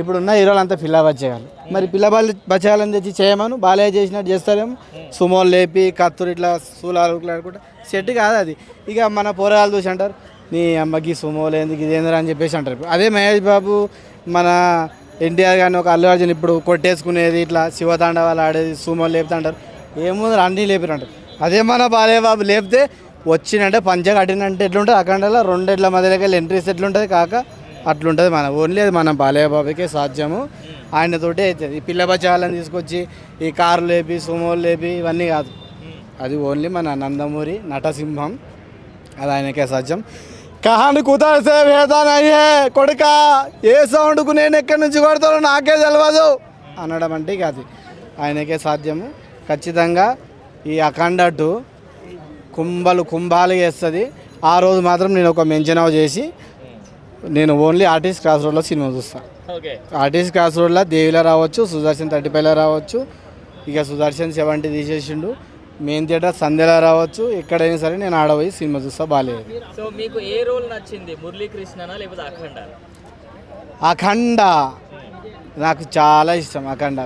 ఇప్పుడున్న హీరోలు అంతా పిల్ల బచ్చేయాలి. మరి పిల్ల బాల్ బచ్చేయాలని తెచ్చి చేయమను బాలయ్య చేసినట్టు చేస్తారేమో సుమోలు లేపి కత్తులు ఇట్లా సూలాలు ఆడుకుంటా. సెట్ కాదు అది. ఇక మన పోరాలు చూసి అంటారు నీ అమ్మకి సుమోలు ఎందుకు ఇదేంద్రా అని చెప్పేసి అంటారు. అదే మహేష్ బాబు మన ఎన్టీఆర్ కానీ ఒక అల్లు అర్జున్ ఇప్పుడు కొట్టేసుకునేది ఇట్లా శివతాండవాలు ఆడేది సుమోలు లేపుతుంటారు ఏముంది అన్నీ లేపిరంటారు అదే మన బాలయ్య బాబు లేపితే వచ్చినంటే పంచ కట్టినంటే ఎట్లుంటుంది? అక్కడ రెండేళ్ళ మధ్యలోకి వెళ్ళి ఎంట్రీస్ ఎట్లుంటుంది కాక అట్లుంటుంది మన ఓన్లీ అది మన బాలయ్యబాబుకే సాధ్యము. ఆయనతోటే అవుతుంది. ఈ పిల్ల బచ్చాలని తీసుకొచ్చి ఈ కార్లు లేపి సుమోలు లేపి ఇవన్నీ కాదు. అది ఓన్లీ మన నందమూరి నటసింహం. అది ఆయనకే సాధ్యం. కహాని వేదాన్ అయ్యే కొడుక ఏ సౌండ్కు నేను ఎక్కడి నుంచి కొడతానో నాకే తెలియదు అనడం అంటే ఇక అది. ఆయనకే సాధ్యము. ఖచ్చితంగా ఈ అఖండ టూ కుంభలు కుంభాలు వేస్తుంది ఆ రోజు మాత్రం నేను ఒక మెంచనావు చేసి నేను ఓన్లీ ఆర్టిస్ట్ క్రాస్ రోడ్లో సినిమా చూస్తాను ఓకే. ఆర్టిస్ట్ క్రాస్ రోడ్లో దేవిలో రావచ్చు సుదర్శన్ థర్టీ ఫైవ్లో రావచ్చు. ఇక సుదర్శన్ సెవెంటీ తీసేసిండు. మెయిన్ థియేటర్ సంధ్యలో రావచ్చు. ఎక్కడైనా సరే నేను ఆడపోయి సినిమా చూస్తా బాగాలేదు. సో మీకు ఏ రోల్ నచ్చింది? మురళీకృష్ణనా లేకపోతే అఖండ? అఖండ. నాకు చాలా ఇష్టం అఖండ.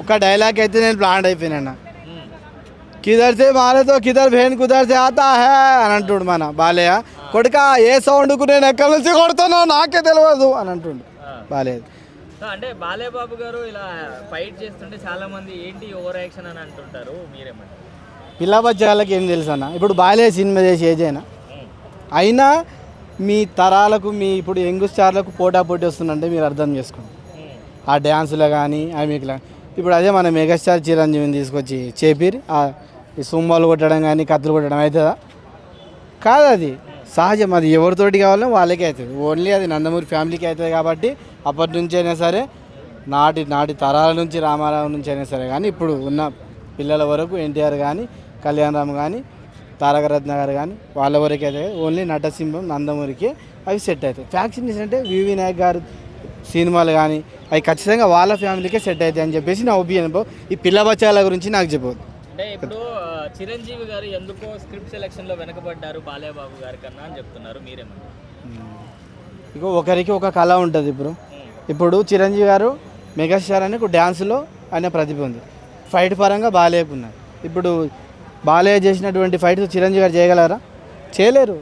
ఒక్క డైలాగ్ అయితే నేను ప్లాన్ అయిపోయినా కిదర్ సే మారేతో కిదర్ భేన్ కుదర్ సే ఆతా హే అని అంటుండు మన బాలయ్య. కొడుక ఏ సౌండ్కు నేను ఎక్కడి నుంచి కొడుతానో నాకే తెలియదు అని అంటుండు. బాలేదు. సో అంటే బాలయ్య బాబు గారు ఇలా ఫైట్ చేస్తుంటే చాలా మంది ఏంటి ఓవర్ యాక్షన్ అని అంటుంటారు? మీరేమంటారు? పిల్ల బచ్చాలకి ఏం తెలుసు అన్న? ఇప్పుడు బాలయ్య సినిమా చేసి ఏజ్ అయినా. అయినా మీ తరాలకు మీ ఇప్పుడు యంగ్ స్టార్లకు పోటా పోటీ వస్తుందంటే మీరు అర్థం చేసుకోండి. ఆ డ్యాన్సులో కానీ ఆ మీకు ఇప్పుడు అదే మన మెగాస్టార్ చిరంజీవిని తీసుకొచ్చి చేపిరి. ఆ ఈ సుమ్మాలు కొట్టడం కానీ కత్తులు కొట్టడం అవుతుందా? కాదు అది సహజం అది ఎవరితోటి కావాలో వాళ్ళకే అవుతుంది. ఓన్లీ అది నందమూరి ఫ్యామిలీకి అవుతుంది కాబట్టి అప్పటి నుంచి అయినా సరే నాటి నాటి తరాల నుంచి రామారావు నుంచి అయినా సరే కానీ ఇప్పుడు ఉన్న పిల్లల వరకు ఎన్టీఆర్ కానీ కళ్యాణ్ రామ్ కానీ తారకరత్న గారు కానీ వాళ్ళ వరకు అయితే ఓన్లీ నటసింహం నందమూరికి అవి సెట్ అవుతాయి. ఫ్యాక్షన్ అంటే వివి నాయక్ గారు సినిమాలు కానీ అవి ఖచ్చితంగా వాళ్ళ ఫ్యామిలీకే సెట్ అవుతాయి అని చెప్పేసి నా ఒపీనియన్. ఈ పిల్ల బచ్చాల గురించి నాకు చెప్పదు అంటే ఇప్పుడు చిరంజీవి గారు ఎందుకో స్క్రిప్ట్ సెలెక్షన్లో వెనకబడ్డారు బాలయ్య బాబు గారి కన్నా అని చెప్తున్నారు. మీరేమంటారు? ఇక ఒకరికి ఒక కళ ఉంటుంది ఇప్పుడు. ఇప్పుడు చిరంజీవి గారు మెగాస్టార్ అని డ్యాన్స్లో ఆయన ప్రతిభ ఉంది. ఫైట్ పరంగా బాగాలేకున్నారు ఇప్పుడు బాలయ్య చేసినటువంటి ఫైట్ చిరంజీవి గారు చేయగలరా? చేయలేరు.